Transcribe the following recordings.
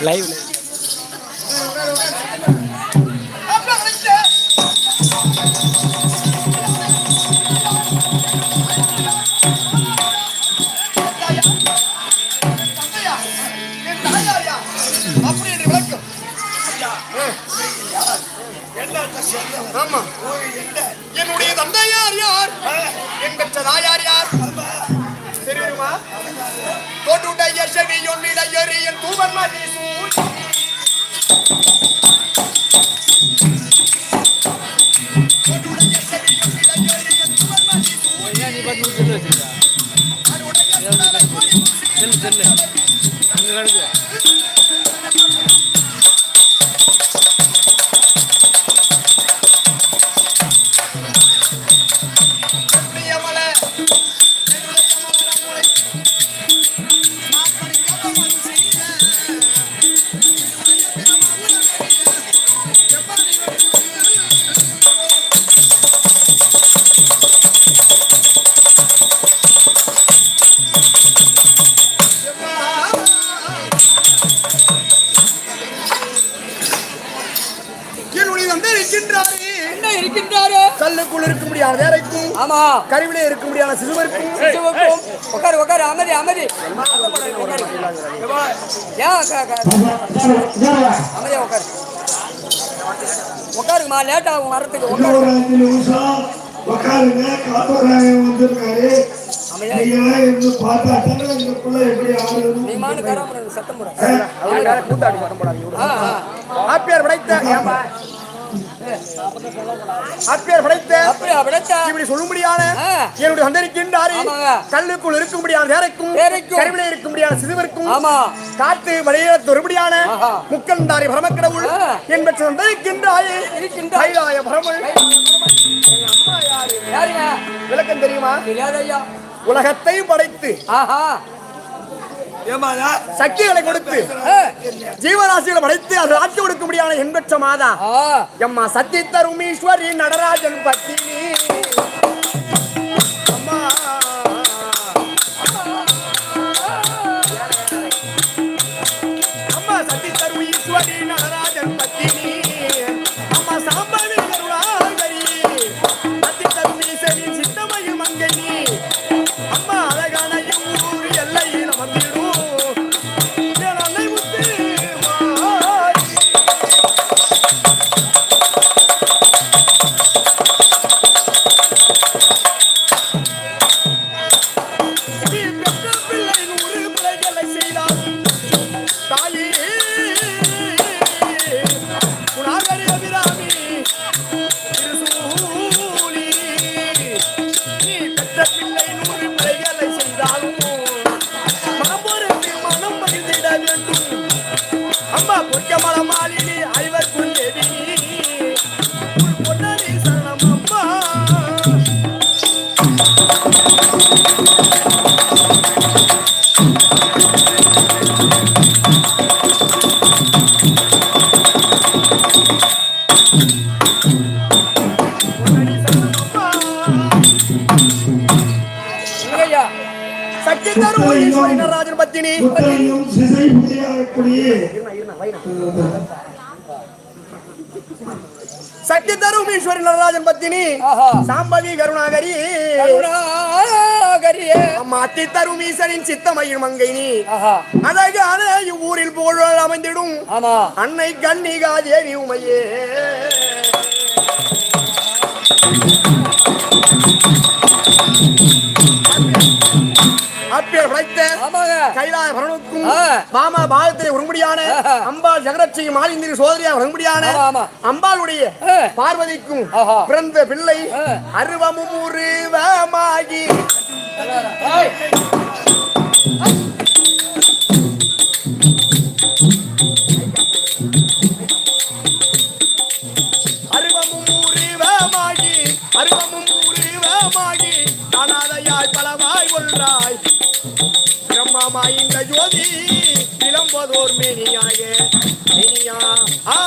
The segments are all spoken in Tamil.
லைவ் என்னுடைய தந்தையார் யார்? என் பெற்ற தாயார் யார்? தொட்டுடைய செவி எறியின் தூவன் மதி சூழ் முடியாத வேலைக்கும் ஆமா. கருவிலே இருக்க முடியாத சிறுவருக்கும் சிவப்பும். உட்காரு உட்காரு அமைதி அமைதி. உட்காரு. ஏன் அமைதியா உட்காரு உட்காருங்கம்மா லேட் ஆகும் வரத்துக்கு உட்காருங்க காத்தவராயன் வந்திருக்காரு இருந்து பார்த்தா இந்த பிள்ளை எப்படி ஆடுறது நீ மானு கராம சத்தம் போட அவங்க வேற ஆப்பியார் படைத்த ஆப்பியார் படைத்த இப்படி சொல்லும்படியான. என்னுடைய தந்தரிக்கின்றாரே ஆமாங்க. கல்லுக்குள் இருக்க முடியாத வேலைக்கும் வேலைக்கும். கருவிலே இருக்க முடியாத சிறுவருக்கும் ஆமா காத்து வழியில தொருபடியான ஆஹா. முக்கந்தாரி பரமக்கடவுள் ஆ. என் பெற்ற தந்தரிக்கின்றாயே இருக்கின்றாய். கைலாய பரமல் விளக்கம் தெரியுமா உலகத்தை படைத்து ஆஹா சக்திகளை கொடுத்து. ஜீவராசிகளை படைத்து அது ஆட்சி கொடுக்க முடியாத என்பற்ற மாதா. எம்மா சத்தி தரும் ஈஸ்வரி நடராஜன் பத்தினி. சக்தி தரும் ஈஸ்வரி நடராஜன் பத்தினி சாம்பவி கருணாகரி கருணாகரியே. அம்மா அத்தி தரும் ஈசனின் சித்தமயில் மங்கை நீ ஆஹா அழகான இவ்வூரில் புகழ் அமைந்திடும் ஆமா. அன்னை கன்னிகா தேவி உமையே. ஆமாங்க கைலாய பரனுக்கும் ஆ. மாமா பாகத்திலே வரும்படியான ஆஹா. அம்பாள் ஜெகரட்சி மாலிந்திரி சோதரியா ஆமா. அம்பாளுடைய. பார்வதிக்கும். பிறந்த பிள்ளை. அருவமும் உருவமாகி அருவமும் உருவமாகி பலவாய் ஒன்றாய் பிரம்மாமாய் இந்த ஜோதி விளம்பதோர் மேனியாயே. மேனியா. ஆ.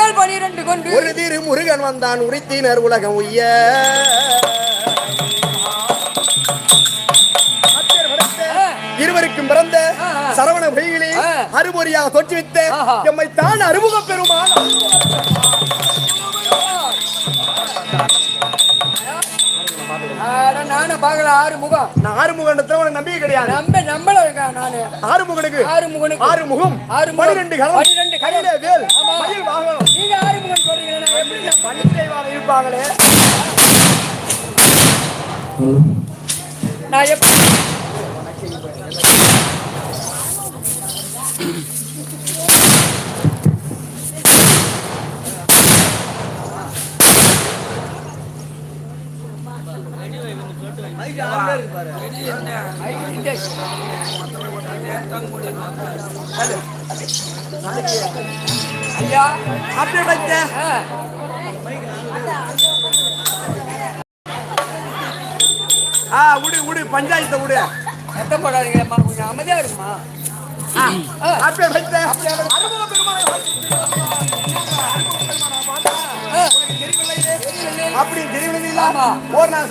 கொண்டு கரங்கள் பனிரெண்டு கொண்டு ஒரு திரு முருகன் வந்தான் உரித்தினர் உலகம் உய்ய. இருவருக்கும் பிறந்த. சரவண பொய்களே. அறுபொறியாக தோற்றுவித்த. எம்மை தான் அறிமுக பெருமான் ஆட நானும் பார்க்கல ஆறு முகம் நான் ஆறுமுகண்டத்துல உனக்கு நம்பிக்கை கிடையாது. நம்ப நம்பல இருக்கேன் நானு? ஆறு முகனுக்கு ஆறு முகம் ஆறு முகம். பனிரெண்டு கலம். பன்னிரண்டு கலம். கையில வேல். ஆமா. மயில் வாகனம். நீங்க ஆறு முகன் சொல்றீங்க நான். எப்படி நம்ப? பன்னிரெண்டு இருப்பாங்களே? நான் எப்படி ஐயா அப்படியே ஆ, விடு விடு பஞ்சாயத்தை விடு சத்தம் போடாதீங்கம்மா கொஞ்சம் அமைதியா இருக்குமா அப்படியே பெருமானை ஆ, அப்படி தெரியவில்லை ஆமா. ஒரு நாள்.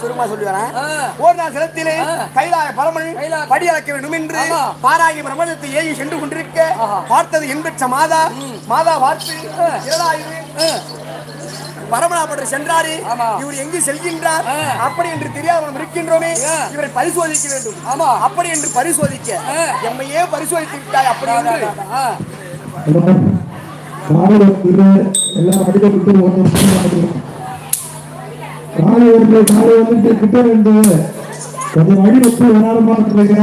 சுருமா சொல்லி வரேன். ஒரு நாள் சினத்திலே ஆ. கைலாய பரமன் படி அளக்க வேண்டும் என்று ஆமா. பாராகி பிரபஞ்சத்தை ஏகி சென்று கொண்டிருக்க. பார்த்தது என்பற்ற மாதா மாதா பார்த்து ஆ, பரமனாபட்டர் சென்றாரே. இவர் எங்கு செல்கின்றார். அப்படி என்று தெரியாமல் இருக்கின்றோமே. இவரை பரிசோதிக்க வேண்டும் ஆமா. அப்படி என்று பரிசோதிக்க. எம்மையே பரிசோதித்து விட்டாய் அப்படி என்று ஆ, காலையில் வந்து எல்லாம் படிக்கப்பட்டு ஒன்று காலை வந்து காலை வந்து கிட்ட வந்து கொஞ்சம் வழி வச்சு விளாடமா இருக்கிற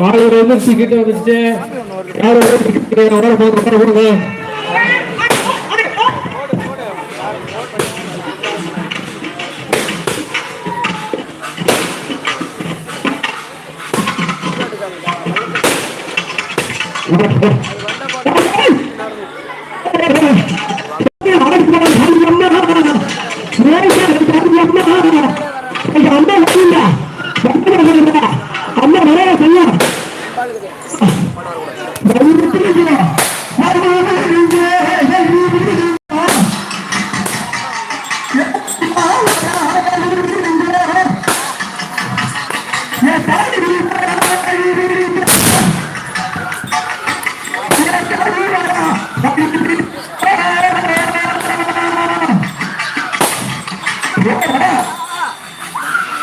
காலையில் வந்து கிட்ட வந்துச்சு யாரும் வர போக கொடுங்க அம்மா